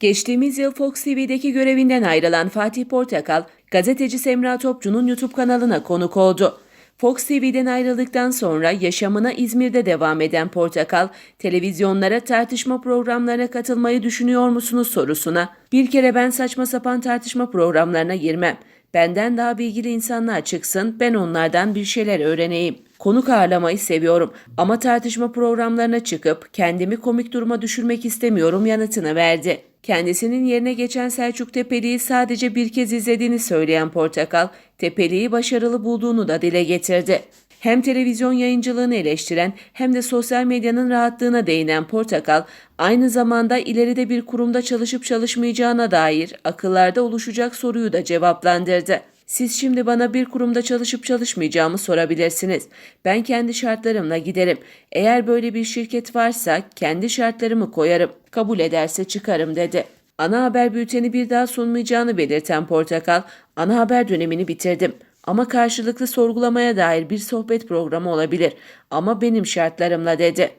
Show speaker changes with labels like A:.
A: Geçtiğimiz yıl Fox TV'deki görevinden ayrılan Fatih Portakal, gazeteci Semra Topçu'nun YouTube kanalına konuk oldu. Fox TV'den ayrıldıktan sonra yaşamına İzmir'de devam eden Portakal, televizyonlara tartışma programlarına katılmayı düşünüyor musunuz sorusuna, bir kere ben saçma sapan tartışma programlarına girmem. Benden daha bilgili insanlar çıksın, ben onlardan bir şeyler öğreneyim. Konuk ağırlamayı seviyorum ama tartışma programlarına çıkıp kendimi komik duruma düşürmek istemiyorum yanıtını verdi. Kendisinin yerine geçen Selçuk Tepeli'yi sadece bir kez izlediğini söyleyen Portakal, Tepeli'yi başarılı bulduğunu da dile getirdi. Hem televizyon yayıncılığını eleştiren hem de sosyal medyanın rahatlığına değinen Portakal, aynı zamanda ileride bir kurumda çalışıp çalışmayacağına dair akıllarda oluşacak soruyu da cevaplandırdı. Siz şimdi bana bir kurumda çalışıp çalışmayacağımı sorabilirsiniz. Ben kendi şartlarımla giderim. Eğer böyle bir şirket varsa kendi şartlarımı koyarım. Kabul ederse çıkarım dedi. Ana haber bülteni bir daha sunmayacağını belirten Portakal, ana haber dönemini bitirdim. Ama karşılıklı sorgulamaya dair bir sohbet programı olabilir. Ama benim şartlarımla dedi.